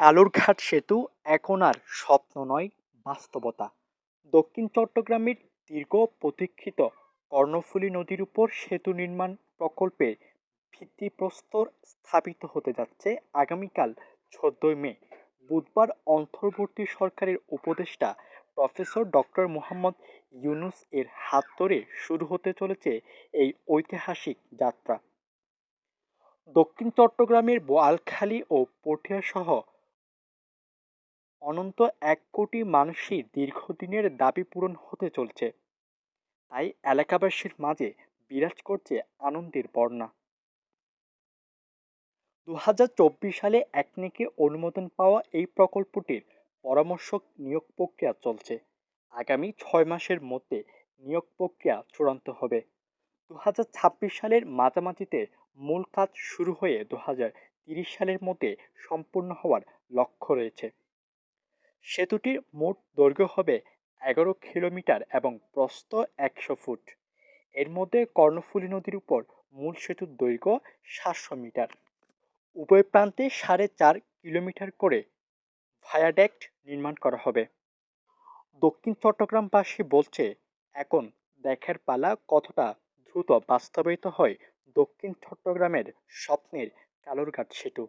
কালুরঘাট সেতু এখন আর স্বপ্ন নয়, বাস্তবতা। দক্ষিণ চট্টগ্রামের দীর্ঘ প্রতীক্ষিত কর্ণফুলী নদীর উপর সেতু নির্মাণ প্রকল্পের ভিত্তিপ্রস্তর স্থাপিত হতে যাচ্ছে আগামীকাল চোদ্দই মে। বুধবার অন্তর্বর্তী সরকারের উপদেষ্টা প্রফেসর ডক্টর মোহাম্মদ ইউনুস এর হাত ধরে শুরু হতে চলেছে এই ঐতিহাসিক যাত্রা। দক্ষিণ চট্টগ্রামের বোয়ালখালী ও পটিয়া সহ অনন্ত এক কোটি মানুষের দীর্ঘদিনের দাবি পূরণ হতে চলছে। তাই এলাকাবাসীর মাঝে বিরাজ করছে আনন্দের বর্ণা। দু হাজার চব্বিশ সালে একনেকে অনুমোদন পাওয়া এই প্রকল্পটির পরামর্শক নিয়োগ প্রক্রিয়া চলছে। আগামী ছয় মাসের মধ্যে নিয়োগ প্রক্রিয়া চূড়ান্ত হবে। দু হাজার ছাব্বিশ সালের মাঝামাঝিতে মূল কাজ শুরু হয়ে দু সালের মধ্যে সম্পূর্ণ হওয়ার লক্ষ্য রয়েছে। সেতুটির মোট দৈর্ঘ্য হবে এগারো কিলোমিটার এবং প্রস্থ একশো ফুট। এর মধ্যে কর্ণফুলী নদীর উপর মূল সেতুর দৈর্ঘ্য সাতশো মিটার। উভয় প্রান্তে সাড়ে চার কিলোমিটার করে ভায়াডেক্ট নির্মাণ করা হবে। দক্ষিণ চট্টগ্রামবাসী বলছে, এখন দেখার পালা কতটা দ্রুত বাস্তবায়িত হয় দক্ষিণ চট্টগ্রামের স্বপ্নের কালুরঘাট সেতু?